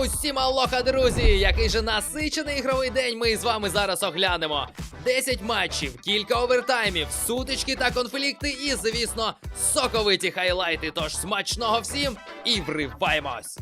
Усім алоха, друзі! Який же насичений ігровий день ми з вами зараз оглянемо. 10 матчів, кілька овертаймів, сутички та конфлікти, і, звісно, соковиті хайлайти. Тож смачного всім і вриваємось!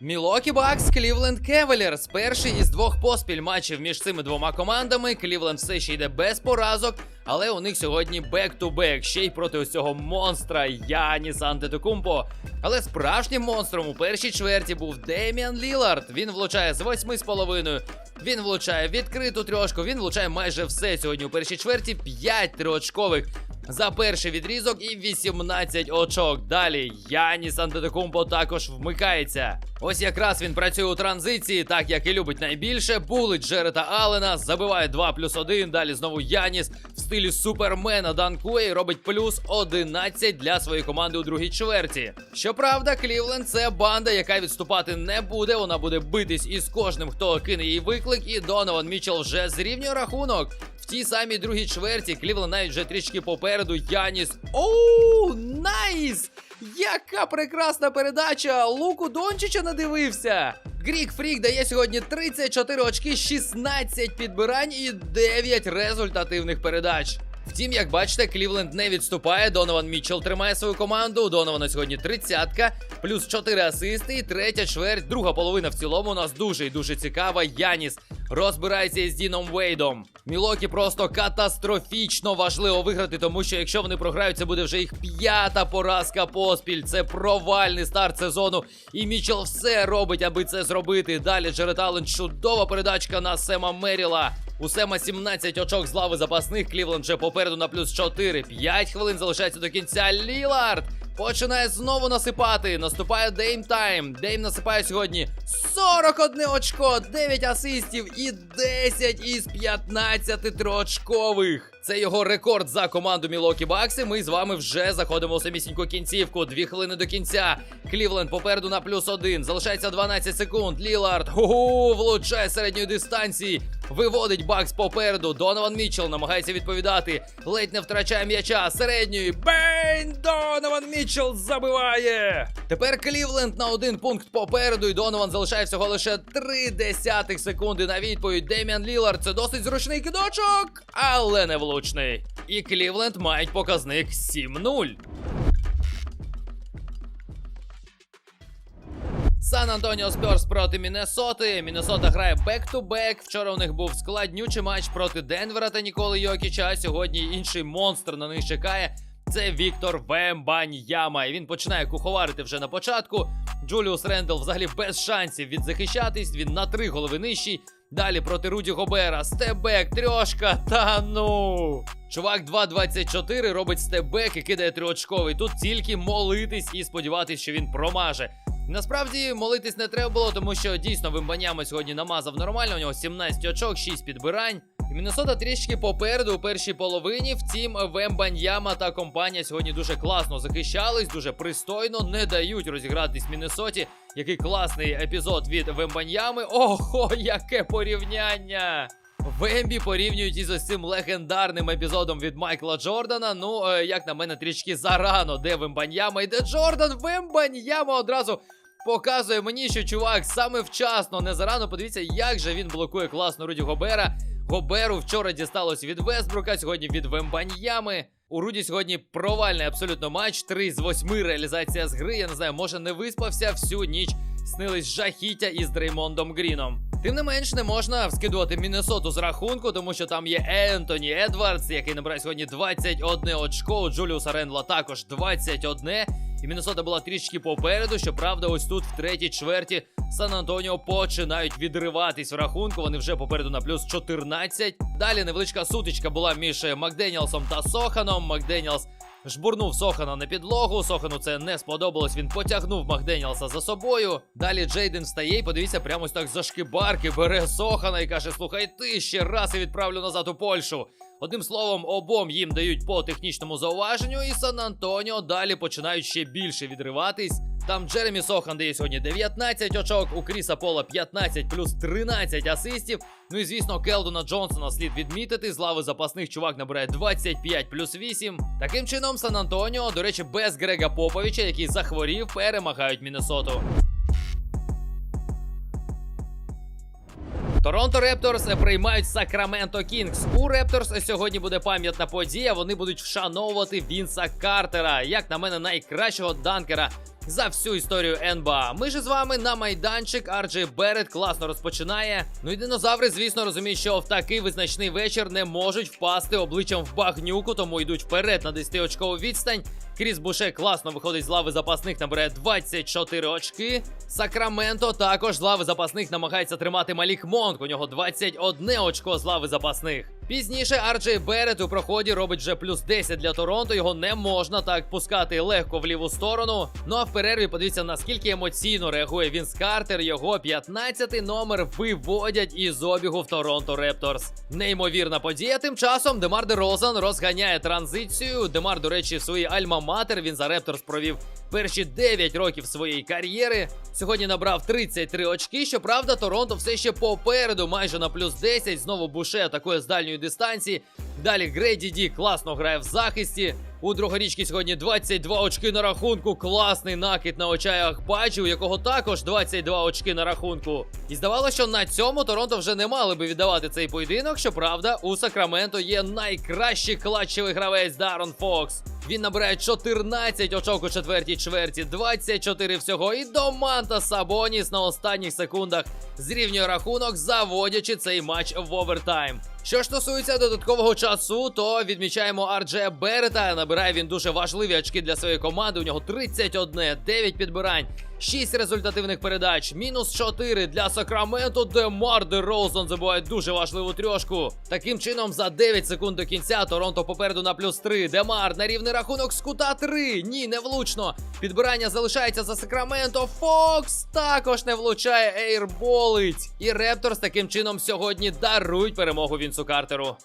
Мілокі Бакс, Клівленд Кевелерс. Перший із двох поспіль матчів між цими двома командами. Клівленд все ще йде без поразок, але у них сьогодні бек-ту-бек, ще й проти ось цього монстра Яніс Антетокумпо. Але справжнім монстром у першій чверті був Деміан Лілард. Він влучає з 8,5. Він влучає відкриту трьошку, він влучає майже все сьогодні у першій чверті. 5 триочкових за перший відрізок і 18 очок. Далі Яніс Антетокумпо також вмикається. Ось якраз він працює у транзиції, так як і любить найбільше. Булить Джерета Аллена, забиває 2 плюс 1. Далі знову Яніс в стилі супермена Данкуей робить плюс 11 для своєї команди у другій чверті. Щоправда, Клівленд це банда, яка відступати не буде. Вона буде битись із кожним, хто кине їй виклик. І Донован Мічел вже зрівнює рахунок. Тій самій другій чверті Клівленд навіть вже трішки попереду. Яніс. Оу, найс! Яка прекрасна передача! Луку Дончича надивився. Грік Фрік дає сьогодні 34 очки, 16 підбирань і 9 результативних передач. Втім, як бачите, Клівленд не відступає. Донован Мітчелл тримає свою команду. У Донована сьогодні тридцятка, плюс 4 асисти. І третя чверть, друга половина в цілому у нас дуже і дуже цікава. Яніс розбирається із Діном Вейдом. Мілокі просто катастрофічно важливо виграти, тому що якщо вони програють, це буде вже їх п'ята поразка поспіль. Це провальний старт сезону. І Мічел все робить, аби це зробити. Далі Джеред Аллен, чудова передачка на Сема Меріла. У Сема 17 очок з лави запасних. Клівленд вже попереду на плюс 4. 5 хвилин залишається до кінця. Лілард починає знову насипати. Наступає Дейм Тайм. Дейм насипає сьогодні 41 очко, 9 асистів і 10 із 15 триочкових. Це його рекорд за команду Мілокі Бакси. Ми з вами вже заходимо у самісіньку кінцівку. Дві хвилини до кінця. Клівленд попереду на плюс один. Залишається 12 секунд. Лілард ху влучає середньої дистанції. Виводить Бакс попереду. Донован Мітчелл намагається відповідати. Ледь не втрачає м'яча. Середньої. Бейн! Донован Мітчелл забиває. Тепер Клівленд на один пункт попереду. І Донован залишає всього лише 3 десятих секунди на відповідь. Деміан Лілард. Це досить зручний кидочок, але не влучний. І Клівленд мають показник 7-0. Сан Антоніо Спьорс проти Міннесоти. Міннесота грає бек-ту-бек. Вчора у них був складнючий матч проти Денвера та Ніколи Йокіча. А сьогодні інший монстр на них чекає. Це Віктор Вембаньяма. І він починає куховарити вже на початку. Джуліус Рендел взагалі без шансів відзахищатись. Він на три голови нижчий. Далі проти Руді Гобера. Стебек, трьошка. Та ну. Чувак 2.24 робить стебек і кидає триочковий. Тут тільки молитись і сподіватись, що він промаже. Насправді молитись не треба було, тому що дійсно Вимбаняма сьогодні намазав нормально. У нього 17 очок, 6 підбирань. І Міннесота трішки попереду у першій половині. Втім, Вембаньяма та компанія сьогодні дуже класно захищались, дуже пристойно, не дають розігратись Міннесоті. Який класний епізод від Вембаньями. Ого, яке порівняння! Вембі порівнюють із ось цим легендарним епізодом від Майкла Джордана. Ну, е, як на мене, трішки зарано, де Вембаньяма і де Джордан Вембаньяма одразу показує мені, що чувак саме вчасно, не зарано. Подивіться, як же він блокує класно Руді Гобера. Гоберу вчора дісталось від Вестбрука, сьогодні від Вембаньями. У Руді сьогодні провальний абсолютно матч. 3 з 8 реалізація з гри. Я не знаю, може не виспався всю ніч. Снились жахіття із Дреймондом Гріном. Тим не менш, не можна скидувати Міннесоту з рахунку, тому що там є Ентоні Едвардс, який набирає сьогодні 21 очко. У Джуліуса Рендла також 21. І Міннесота була трішки попереду. Щоправда, ось тут в третій чверті Сан Антоніо починають відриватись в рахунку. Вони вже попереду на плюс 14. Далі невеличка сутичка була між Макденіалсом та Соханом. Макденіалс жбурнув Сохана на підлогу. Сохану це не сподобалось. Він потягнув Макденіалса за собою. Далі Джейден встає і подивіться, прямо ось так за шкибарки бере Сохана і каже: Слухай, ти ще раз і відправлю назад у Польщу. Одним словом, обом їм дають по технічному зауваженню, і Сан Антоніо далі починають ще більше відриватись. Там Джеремі Сохан дає сьогодні 19 очок, у Кріса Пола 15 плюс 13 асистів. Ну і звісно, Келдона Джонсона слід відмітити. З лави запасних чувак набирає 25 плюс 8. Таким чином, Сан Антоніо, до речі, без Грега Поповича, який захворів, перемагають Міннесоту. Торонто Репторс приймають Сакраменто Кінгс. У Репторс сьогодні буде пам'ятна подія. Вони будуть вшановувати Вінса Картера, як на мене, найкращого данкера за всю історію НБА. Ми ж з вами на майданчик. Арджей Берет класно розпочинає. Ну і динозаври, звісно, розуміють, що в такий визначний вечір не можуть впасти обличчям в багнюку, тому йдуть вперед на 10-очкову відстань. Кріс Буше класно виходить з лави запасних, набере 24 очки. Сакраменто також з лави запасних намагається тримати Малік Монк. У нього 21 очко з лави запасних. Пізніше Арджей Берет у проході робить вже плюс 10 для Торонто. Його не можна так пускати легко в ліву сторону. Ну а в перерві подивіться, наскільки емоційно реагує Вінс Картер. Його 15-й номер виводять із обігу в Торонто Репторс. Неймовірна подія. Тим часом Демар Де Розан розганяє транзицію. Демар, до речі, в своїй альма-матер він за Репторс провів перші 9 років своєї кар'єри. Сьогодні набрав 33 очки. Щоправда, Торонто все ще попереду, майже на плюс 10. Знову Буше атакує з дальньої дистанції. Далі Грейді Ді класно грає в захисті. У другорічки сьогодні 22 очки на рахунку. Класний накид на очах Баджі, у якого також 22 очки на рахунку. І здавалося, що на цьому Торонто вже не мали би віддавати цей поєдинок. Щоправда, у Сакраменто є найкращий клатчевий гравець Дарон Фокс. Він набирає 14 очок у четвертій чверті, 24 всього. І Доманта Сабоніс на останніх секундах зрівнює рахунок, заводячи цей матч в овертайм. Що стосується додаткового часу, то відмічаємо Арджея Берета. Набирає він дуже важливі очки для своєї команди. У нього 31, 9 підбирань, 6 результативних передач, мінус 4 для Сакраменто, де Мар де Роузон забуває дуже важливу трьошку. Таким чином, за 9 секунд до кінця Торонто попереду на плюс 3. Демар на рівний рахунок з кута 3. Ні, не влучно. Підбирання залишається за Сакраменто. Фокс також не влучає, ейрболить. І Репторс таким чином сьогодні дарують перемогу Вінсу Картеру.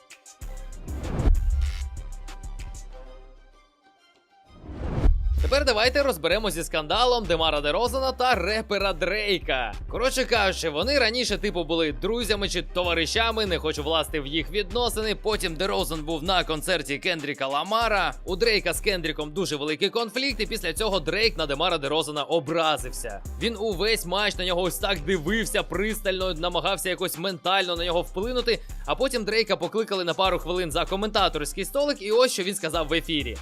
Тепер давайте розберемо зі скандалом Демара Дерозана та репера Дрейка. Коротше кажучи, вони раніше типу були друзями чи товаришами, не хочу власти в їх відносини. Потім Дерозан був на концерті Кендріка Ламара. У Дрейка з Кендріком дуже великий конфлікт, і після цього Дрейк на Демара Дерозана образився. Він увесь матч на нього ось так дивився пристально, намагався якось ментально на нього вплинути. А потім Дрейка покликали на пару хвилин за коментаторський столик, і ось що він сказав в ефірі.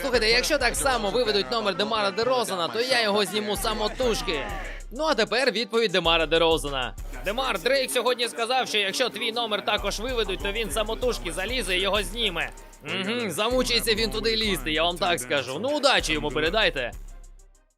Слухайте, якщо так само виведуть номер Демара Дерозана, то я його зніму самотужки. Ну а тепер відповідь Демара Дерозана. Демар, Дрейк сьогодні сказав, що якщо твій номер також виведуть, то він самотужки залізе і його зніме. Угу, замучиться він туди лізти, я вам так скажу. Ну, удачі йому передайте.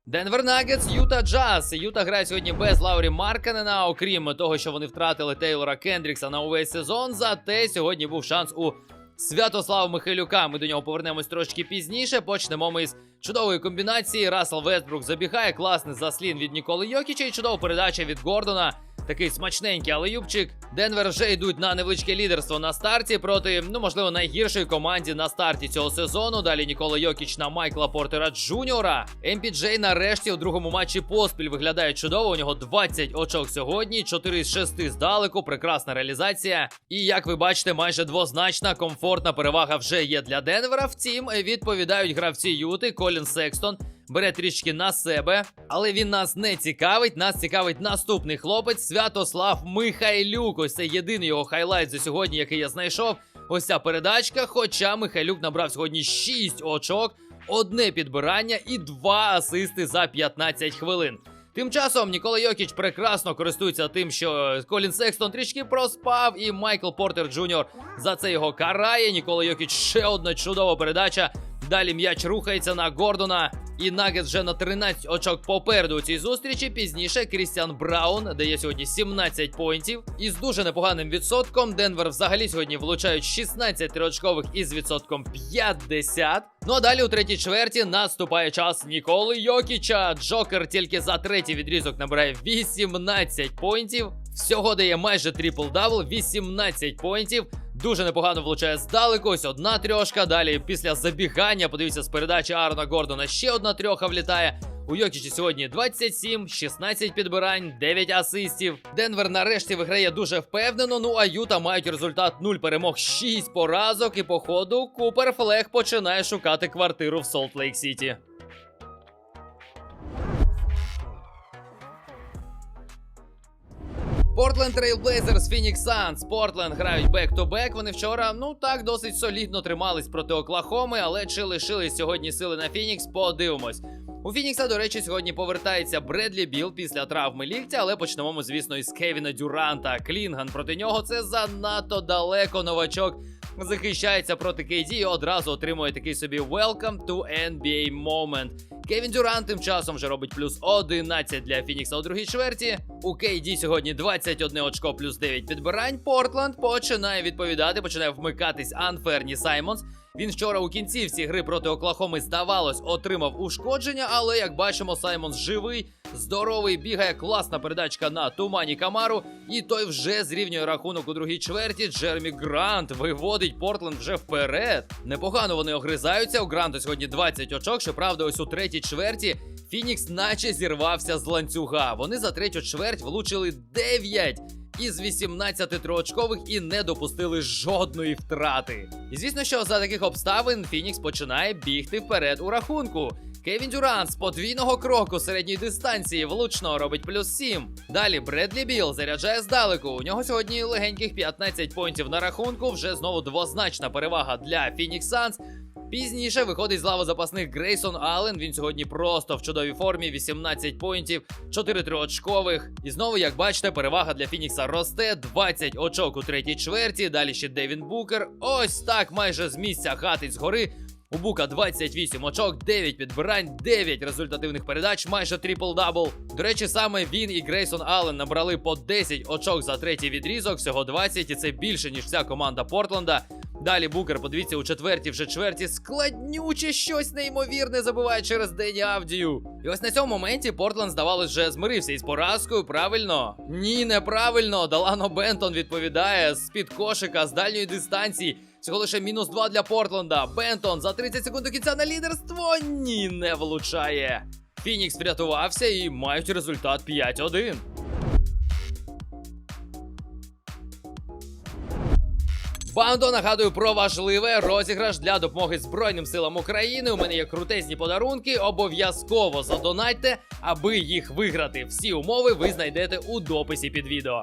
Денвер Нагетс, Юта Джаз. Юта грає сьогодні без Лаурі Марканена, окрім того, що вони втратили Тейлора Кендрікса на увесь сезон. Зате сьогодні був шанс у Святослава Михайлюка. Ми до нього повернемось трошки пізніше. Почнемо ми з чудової комбінації. Расл Вестбрук забігає. Класний заслін від Ніколи Йокіча і чудова передача від Гордона. Такий смачненький алеюбчик. Денвер вже йдуть на невеличке лідерство на старті проти, ну можливо, найгіршої команді на старті цього сезону. Далі Нікола Йокіч на Майкла Портера Джуніора. МП нарешті у другому матчі поспіль виглядає чудово. У нього 20 очок сьогодні, 4 з 6 здалеку. Прекрасна реалізація. І як ви бачите, майже двозначна комфортна перевага вже є для Денвера. Втім, відповідають гравці Юти Колін Секстон бере трішки на себе, але він нас не цікавить. Нас цікавить наступний хлопець Святослав Михайлюк. Ось це єдиний його хайлайт за сьогодні, який я знайшов. Ось ця передачка. Хоча Михайлюк набрав сьогодні 6 очок, одне підбирання і 2 асисти за 15 хвилин. Тим часом Нікола Йокіч прекрасно користується тим, що Колін Секстон трішки проспав, і Майкл Портер Джуніор за це його карає. Нікола Йокіч ще одна чудова передача. Далі м'яч рухається на Гордона. І Нагетс вже на 13 очок попереду у цій зустрічі. Пізніше Крістіан Браун дає сьогодні 17 поінтів. І з дуже непоганим відсотком Денвер взагалі сьогодні влучають 16 триочкових із відсотком 50. Ну а далі у третій чверті наступає час Ніколи Йокіча. Джокер тільки за третій відрізок набирає 18 поінтів. Всього дає майже трипл-дабл, 18 поінтів. Дуже непогано влучає здалеку. Ось одна трьошка. Далі після забігання, подивіться, з передачі Арна Гордона ще одна трьоха влітає. У Йокічі сьогодні 27, 16 підбирань, 9 асистів. Денвер нарешті виграє дуже впевнено. Ну а Юта мають результат 0 перемог, 6 поразок. І по ходу Купер Флег починає шукати квартиру в Солт Лейк Сіті. Portland Трейлблейзерс, Фінікс Санс, Портленд грають бек-то-бек. Вони вчора, ну так, досить солідно тримались проти Оклахоми, але чи лишились сьогодні сили на Фінікс? Подивимось. У Фінікса, до речі, сьогодні повертається Бредлі Біл після травми ліктя, але почнемо, звісно, із Кевіна Дюранта. Клінган проти нього це занадто далеко новачок. Захищається проти KD і одразу отримує такий собі Welcome to NBA moment. Кевін Дюран тим часом вже робить плюс 11 для Фінікса у другій чверті. У KD сьогодні 21 очко плюс 9 підбирань. Портланд починає відповідати, починає вмикатись Анферні Саймонс. Він вчора у кінцівці гри проти Оклахоми, здавалось, отримав ушкодження, але як бачимо, Саймонс живий, здоровий, бігає класна передачка на тумані Камару. І той вже зрівнює рахунок у другій чверті. Джеремі Грант виводить Портленд вже вперед. Непогано вони огризаються. У Гранту сьогодні 20 очок. Щоправда, ось у третій чверті Фінікс наче зірвався з ланцюга. Вони за третю чверть влучили 9 із 18 триочкових і не допустили жодної втрати. І звісно, що за таких обставин Фінікс починає бігти вперед у рахунку. Кевін Дюрант з подвійного кроку середньої дистанції влучно робить плюс 7. Далі Бредлі Біл заряджає здалеку. У нього сьогодні легеньких 15 поінтів на рахунку. Вже знову двозначна перевага для Phoenix Suns. Пізніше виходить з лави запасних Грейсон Аллен. Він сьогодні просто в чудовій формі. 18 поінтів, 4 триочкових. І знову, як бачите, перевага для Фінікса росте. 20 очок у третій чверті. Далі ще Девін Букер. Ось так майже з місця хатить згори. У Бука 28 очок, 9 підбирань, 9 результативних передач, майже трипл-дабл. До речі, саме він і Грейсон Аллен набрали по 10 очок за третій відрізок, всього 20, і це більше, ніж вся команда Портленда. Далі Букер, подивіться, у четвертій вже чверті складнюче щось неймовірне забуває через Дені Авдію. І ось на цьому моменті Портленд, здавалось, вже змирився із поразкою. Правильно? Ні, неправильно. Далано Бентон відповідає з-під кошика з дальньої дистанції. Всього лише мінус 2 для Портленда. Бентон за 30 секунд до кінця на лідерство. Ні, не влучає. Фінікс врятувався і мають результат 5-1. Бандо нагадую про важливе розіграш для допомоги Збройним силам України. У мене є крутезні подарунки. Обов'язково задонайте, аби їх виграти. Всі умови ви знайдете у дописі під відео.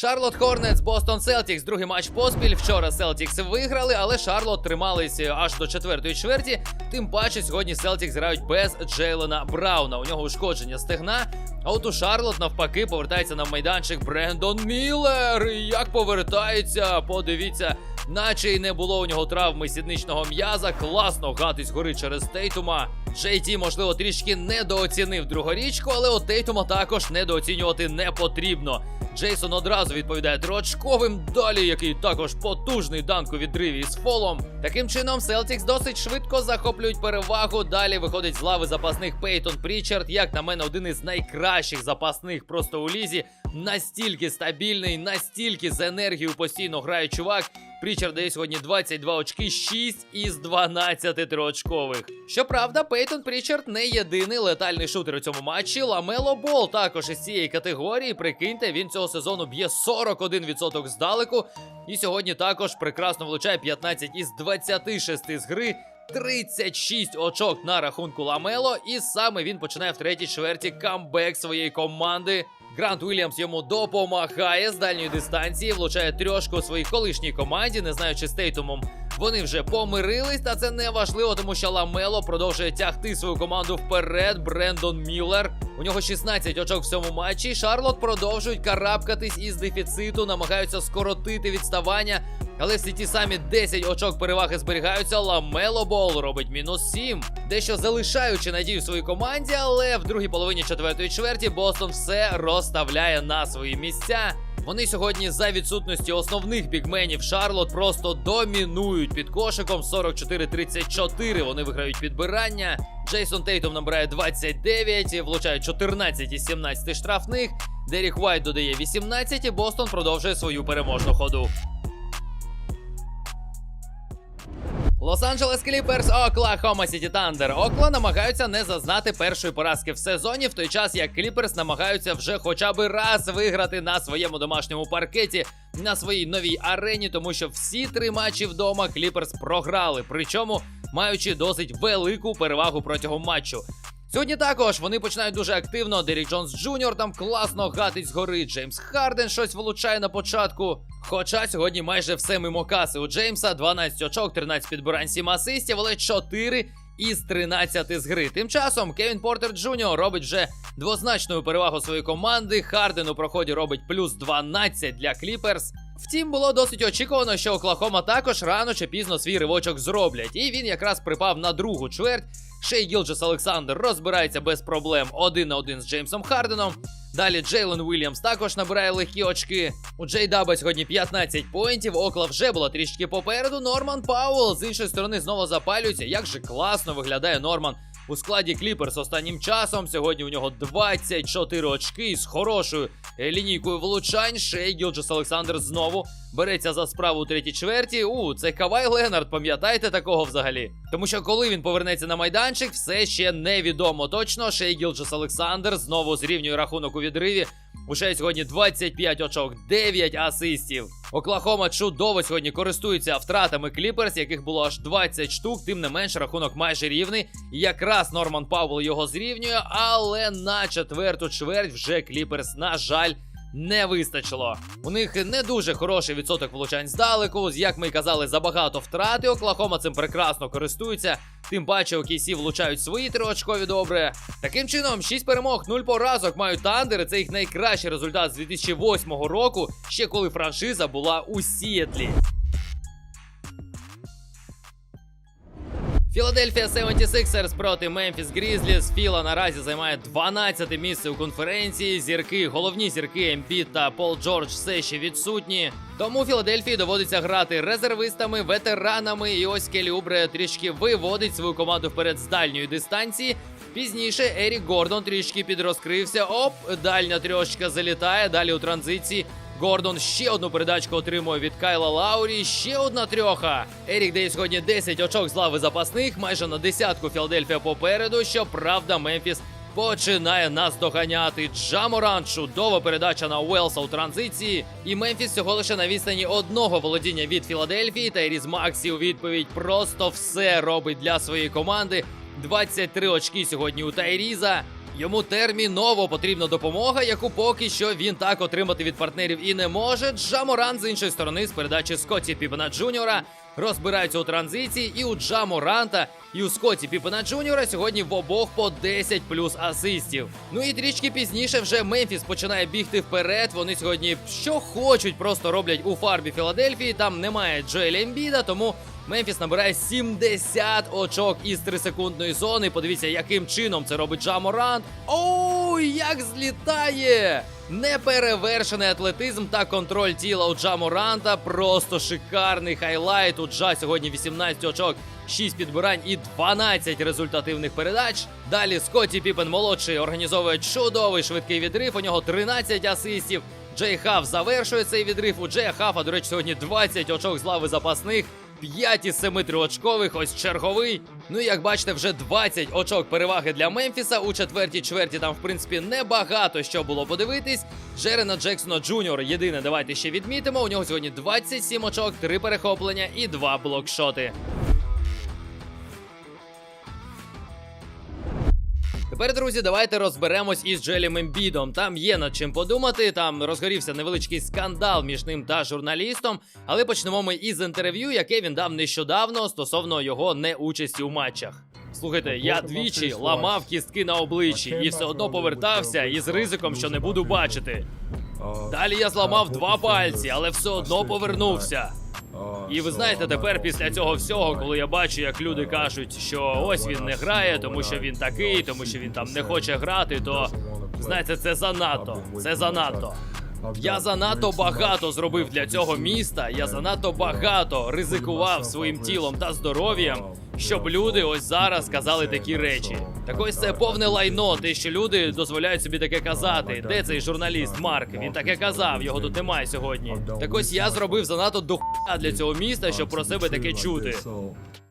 Шарлот Хорнетс, Бостон Селтікс, другий матч поспіль. Вчора Селтікс виграли, але Шарлот тримались аж до четвертої чверті. Тим паче сьогодні Селтікс грають без Джейлена Брауна. У нього ушкодження стегна. А от у Шарлот навпаки повертається на майданчик Брендон Міллер. Як повертається, подивіться, наче й не було у нього травми сідничного м'яза. Класно гатись згори через Тейтума. Джей Ті, можливо, трішки недооцінив другорічку, але от Тейтума також недооцінювати не потрібно. Джейсон одразу відповідає трочковим. Далі, який також потужний данк у відриві з фолом. Таким чином, Селтікс досить швидко захоплюють перевагу. Далі виходить з лави запасних Пейтон Прічард. Як на мене, один із найкращих запасних просто у лізі. Настільки стабільний, настільки з енергією постійно грає чувак. Прічард дає сьогодні 22 очки, 6 із 12 триочкових. Щоправда, Пейтон Прічард не єдиний летальний шутер у цьому матчі. Ламело Бол також із цієї категорії. Прикиньте, він цього сезону б'є 41% здалеку. І сьогодні також прекрасно влучає 15 із 26 з гри. 36 очок на рахунку Ламело, і саме він починає в третій чверті камбек своєї команди. Грант Уільямс йому допомагає з дальньої дистанції, влучає трьошку своїй колишній команді, не знаю, чи з Тейтумом вони вже помирились, та це не важливо, тому що Ламело продовжує тягти свою команду вперед. Брендон Міллер. У нього 16 очок в цьому матчі. Шарлот продовжують карабкатись із дефіциту, намагаються скоротити відставання. Але всі ті самі 10 очок переваги зберігаються. Ламело Бол робить мінус 7. Дещо залишаючи надію своїй команді, але в другій половині четвертої чверті Бостон все розставляє на свої місця. Вони сьогодні за відсутності основних бігменів Шарлот просто домінують під кошиком 44-34. Вони виграють підбирання. Джейсон Тейтом набирає 29, влучає 14 із 17 штрафних. Дерік Уайт додає 18 і Бостон продовжує свою переможну ходу. Лос-Анджелес Кліперс, Оклахома Сіті Тандер. Окла намагаються не зазнати першої поразки в сезоні, в той час як Кліперс намагаються вже хоча б раз виграти на своєму домашньому паркеті на своїй новій арені, тому що всі три матчі вдома Кліперс програли, причому маючи досить велику перевагу протягом матчу. Сьогодні також вони починають дуже активно. Дерік Джонс Джуніор там класно гатить згори. Джеймс Харден щось влучає на початку. Хоча сьогодні майже все мимо каси у Джеймса 12 очок, 13 підбирань, 7 асистів, але 4 із 13 з гри. Тим часом Кевін Портер Джуніор робить вже двозначну перевагу своєї команди. Харден у проході робить плюс 12 для Кліперс. Втім, було досить очікувано, що Оклахома також рано чи пізно свій ривочок зроблять. І він якраз припав на другу чверть. Шей Гілджес Олександр розбирається без проблем один на один з Джеймсом Харденом. Далі Джейлен Уільямс також набирає легкі очки. У Джей Даба сьогодні 15 поінтів. Окла вже була трішки попереду. Норман Пауэлл з іншої сторони знову запалюється. Як же класно виглядає Норман у складі Кліперс останнім часом. Сьогодні у нього 24 очки з хорошою е, лінійкою влучань. Шей Гілджес Олександр знову береться за справу у третій чверті. У, це Кавай Ленард, пам'ятаєте такого взагалі? Тому що коли він повернеться на майданчик, все ще невідомо точно. Шей Гілджес Олександр знову зрівнює рахунок у відриві. Уже сьогодні 25 очок, 9 асистів. Оклахома чудово сьогодні користується втратами Кліперс, яких було аж 20 штук. Тим не менш, рахунок майже рівний. Якраз Норман Пауэлл його зрівнює, але на четверту чверть вже Кліперс, на жаль. Не вистачило. У них не дуже хороший відсоток влучань здалеку. Як ми й казали, забагато втрати. Оклахома цим прекрасно користується. Тим паче, у Кейсі влучають свої триочкові добре. Таким чином, 6 перемог, 0 поразок мають Тандери. Це їх найкращий результат з 2008 року, ще коли франшиза була у Сіетлі. Філадельфія 76ers проти Мемфіс Grizzlies. Філа наразі займає 12 місце у конференції. Зірки, головні зірки Ембіт та Пол Джордж все ще відсутні. Тому Філадельфії доводиться грати резервистами, ветеранами. І ось Келі Убре трішки виводить свою команду вперед з дальньої дистанції. Пізніше Ерік Гордон трішки підрозкрився. Оп, дальня трьошка залітає. Далі у транзиції Гордон ще одну передачку отримує від Кайла Лаурі. Ще одна трьоха. Ерік дає сьогодні 10 очок з лави запасних, майже на десятку Філадельфія попереду. Щоправда, Мемфіс починає нас доганяти. Джаморан, чудова передача на Уелса у транзиції. І Мемфіс всього лише на відстані одного володіння від Філадельфії. Та Еріз Максі у відповідь просто все робить для своєї команди. 23 очки сьогодні у Тайріза. Йому терміново потрібна допомога, яку поки що він так отримати від партнерів і не може. Джаморан з іншої сторони з передачі Скотті Піпена Джуніора розбираються у транзиції. І у Джаморанта, і у Скотті Піпена Джуніора сьогодні в обох по 10 плюс асистів. Ну і трішки пізніше вже Мемфіс починає бігти вперед. Вони сьогодні що хочуть, просто роблять у фарбі Філадельфії. Там немає Джоеля Ембіда, тому Мемфіс набирає 70 очок із 3-секундної зони. Подивіться, яким чином це робить Джаморант. Оу, як злітає! Неперевершений атлетизм та контроль тіла у Джаморанта. Просто шикарний хайлайт. У Джа сьогодні 18 очок, 6 підбирань і 12 результативних передач. Далі Скотті Піпен молодший організовує чудовий швидкий відрив. У нього 13 асистів. Джей Хаф завершує цей відрив. У Джея Хафа, до речі, сьогодні 20 очок з лави запасних. 5 із 7 триочкових, ось черговий. Ну як бачите, вже 20 очок переваги для Мемфіса. У четвертій чверті там, в принципі, небагато що було подивитись. Джерена Джексона Джуніор єдине, давайте ще відмітимо. У нього сьогодні 27 очок, 3 перехоплення і 2 блокшоти. Тепер, друзі, давайте розберемось із Джелем Ембідом. Там є над чим подумати. Там розгорівся невеличкий скандал між ним та журналістом. Але почнемо ми із інтерв'ю, яке він дав нещодавно стосовно його неучасті у матчах. Слухайте, я двічі ламав кістки на обличчі і все одно повертався із ризиком, що не буду бачити. Далі я зламав два пальці, але все одно повернувся. І ви знаєте, тепер після цього всього, коли я бачу, як люди кажуть, що ось він не грає, тому що він такий, тому що він там не хоче грати, то знаєте, це занадто. Це занадто. Я занадто багато зробив для цього міста. Я занадто багато ризикував своїм тілом та здоров'ям, щоб люди ось зараз казали такі речі. Так ось це повне лайно, те, що люди дозволяють собі таке казати. Де цей журналіст Марк? Він таке казав, його тут немає сьогодні. Так ось я зробив занадто до хуя для цього міста, щоб про себе таке чути.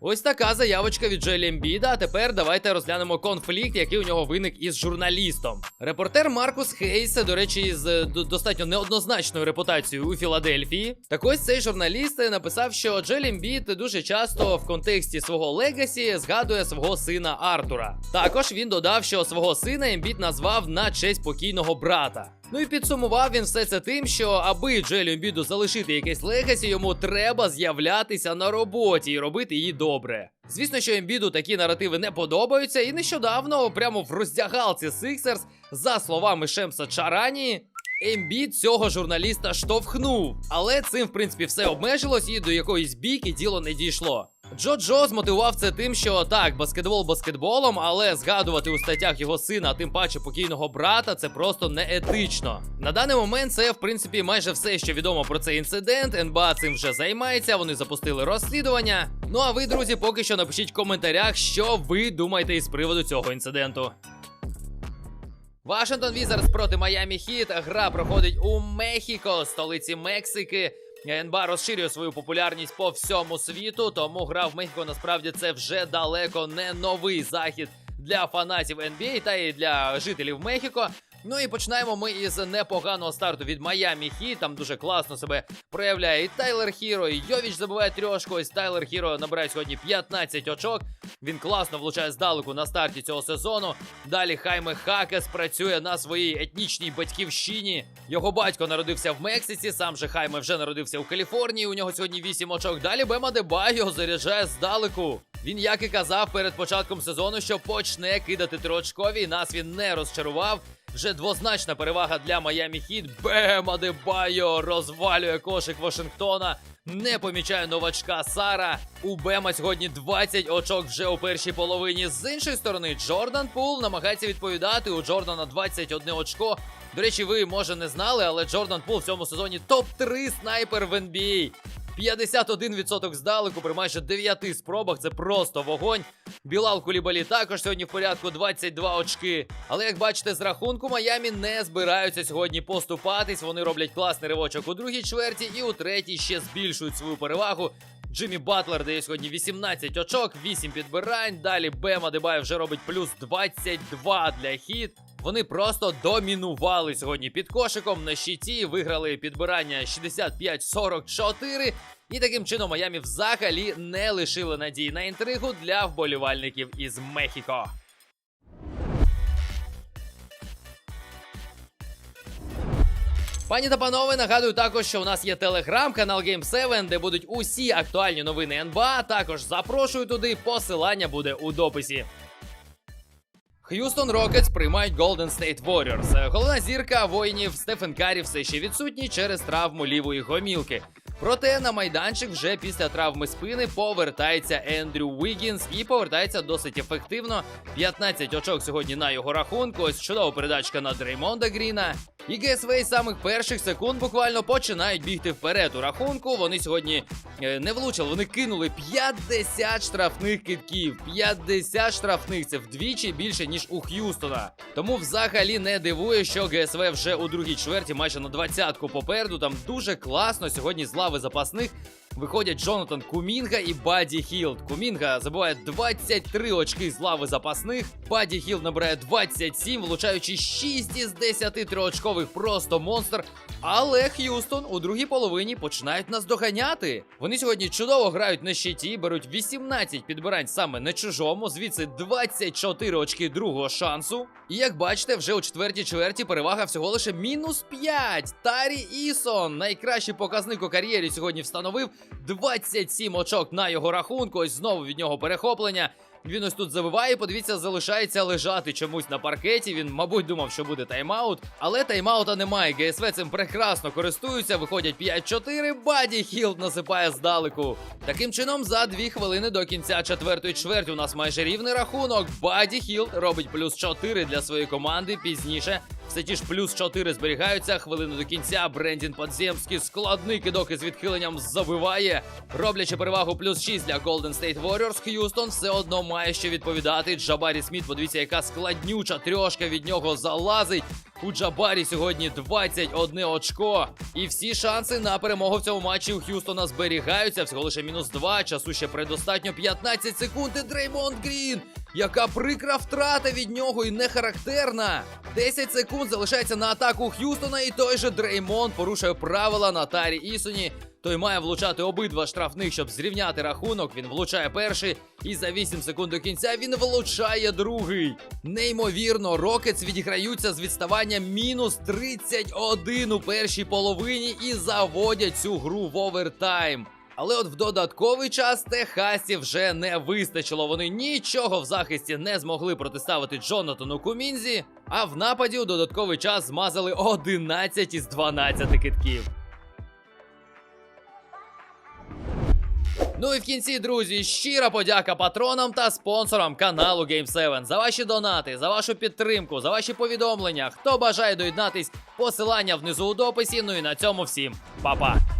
Ось така заявочка від Джелі Ембіда. А тепер давайте розглянемо конфлікт, який у нього виник із журналістом. Репортер Маркус Хейс, до речі, е, достатньо неоднозначною репутацією у Філадельфії. Так ось цей журналіст написав, що Джелі Ембід дуже часто в контексті свого легасі згадує свого сина Артура. Також він додав, що свого сина Ембіт назвав на честь покійного брата. Ну і підсумував він все це тим, що аби Джелю Ембіду залишити якесь легасі, йому треба з'являтися на роботі і робити її добре. Звісно, що Ембіду такі наративи не подобаються, і нещодавно, прямо в роздягалці Сиксерс, за словами Шемса Чарані, Ембіт цього журналіста штовхнув. Але цим, в принципі, все обмежилось і до якоїсь бійки діло не дійшло. Джо Джо змотивував це тим, що так, баскетбол баскетболом, але згадувати у статтях його сина, а тим паче покійного брата, це просто неетично. На даний момент це, в принципі, майже все, що відомо про цей інцидент. НБА цим вже займається, вони запустили розслідування. Ну а ви, друзі, поки що напишіть в коментарях, що ви думаєте із приводу цього інциденту. Вашингтон Візарс проти Майами Хіт. Гра проходить у Мехіко, столиці Мексики. НБА розширює свою популярність по всьому світу, тому гра в Мехіко насправді це вже далеко не новий захід для фанатів NBA та і для жителів Мехіко. Ну і починаємо ми із непоганого старту від Майами Хіт. Там дуже класно себе проявляє і Тайлер Хіро, і Йовіч забиває трьошку. Ось Тайлер Хіро набирає сьогодні 15 очок. Він класно влучає здалеку на старті цього сезону. Далі Хайме Хакес працює на своїй етнічній батьківщині. Його батько народився в Мексиці, сам же Хайме вже народився у Каліфорнії. У нього сьогодні 8 очок. Далі Бема Дебайо заряджає здалеку. Він, як і казав перед початком сезону, що почне кидати триочкові. Нас він не розчарував. Вже двозначна перевага для Майами Хіт. Бем Адебайо розвалює кошик Вашингтона. Не помічає новачка Сара. У Бема сьогодні 20 очок вже у першій половині. З іншої сторони, Джордан Пул намагається відповідати. У Джордана 21 очко. До речі, ви може не знали, але Джордан Пул в цьому сезоні топ-3 снайпер в NBA. 51% здалеку при майже 9 спробах. Це просто вогонь. Білал Кулібалі також сьогодні в порядку 22 очки. Але як бачите, з рахунку Майамі не збираються сьогодні поступатись. Вони роблять класний ривочок у другій чверті і у третій ще збільшують свою перевагу. Джиммі Батлер дає сьогодні 18 очок, 8 підбирань. Далі Бема Дебай вже робить плюс 22 для хіт. Вони просто домінували сьогодні під кошиком на щиті, виграли підбирання 65-44. І таким чином Майамі взагалі не лишили надії на інтригу для вболівальників із Мехіко. Пані та панове, нагадую також, що у нас є телеграм-канал Game 7, де будуть усі актуальні новини НБА. Також запрошую туди. Посилання буде у дописі. Х'юстон Рокетс приймають Golden State Warriors. Головна зірка воїнів Стефен Карі все ще відсутній через травму лівої гомілки. Проте на майданчик вже після травми спини повертається Ендрю Вігінс і повертається досить ефективно. 15 очок сьогодні на його рахунку. Ось чудова передачка на Дреймонда Гріна. І ГСВ із самих перших секунд буквально починають бігти вперед у рахунку. Вони сьогодні е, не влучили, вони кинули 50 штрафних китків. 50 штрафних це вдвічі більше, ніж у Х'юстона. Тому взагалі не дивує, що ГСВ вже у другій чверті майже на двадцятку попереду. Там дуже класно сьогодні з лави запасних. Виходять Джонатан Кумінга і Баді Хілд. Кумінга забиває 23 очки з лави запасних. Баді Хілд набирає 27, влучаючи 6 із 10 триочкових. Просто монстр. Але Х'юстон у другій половині починають нас доганяти. Вони сьогодні чудово грають на щиті, беруть 18 підбирань саме на чужому, звідси 24 очки другого шансу. І як бачите, вже у четвертій чверті перевага всього лише мінус 5. Тарі Ісон, найкращий показник у кар'єрі, сьогодні встановив 27 очок на його рахунку. Ось знову від нього перехоплення. Він ось тут забиває, подивіться, залишається лежати чомусь на паркеті. Він, мабуть, думав, що буде тайм-аут, але тайм-аута немає. ГСВ цим прекрасно користуються. Виходять 5-4. Баді Хілд насипає здалеку. Таким чином, за дві хвилини до кінця четвертої чверті у нас майже рівний рахунок. Баді Хілд робить плюс 4 для своєї команди. Пізніше все ті ж плюс 4 зберігаються. Хвилину до кінця. Брендін Подземський складний кидок із відхиленням забиває. Роблячи перевагу плюс 6 для Golden State Warriors, Х'юстон все одно має що відповідати. Джабарі Сміт, подивіться, яка складнюча трьошка від нього залазить. У Джабарі сьогодні 21 очко. І всі шанси на перемогу в цьому матчі у Х'юстона зберігаються. Всього лише мінус 2. Часу ще предостатньо 15 секунд. І Дреймонд Грін. Яка прикра втрата від нього і не характерна. 10 секунд залишається на атаку Х'юстона, і той же Дреймонд порушує правила на Тарі Ісоні. той має влучати обидва штрафних, щоб зрівняти рахунок. Він влучає перший, і за 8 секунд до кінця він влучає другий. Неймовірно, Рокетс відіграються з відставанням мінус 31 у першій половині і заводять цю гру в овертайм. Але от в додатковий час Техасів вже не вистачило. Вони нічого в захисті не змогли протиставити Джонатану Кумінзі, а в нападі у додатковий час змазали 11 із 12 китків. Ну і в кінці, друзі, щира подяка патронам та спонсорам каналу Game7 за ваші донати, за вашу підтримку, за ваші повідомлення. Хто бажає доєднатись, посилання внизу у дописі. Ну і на цьому всім па-па!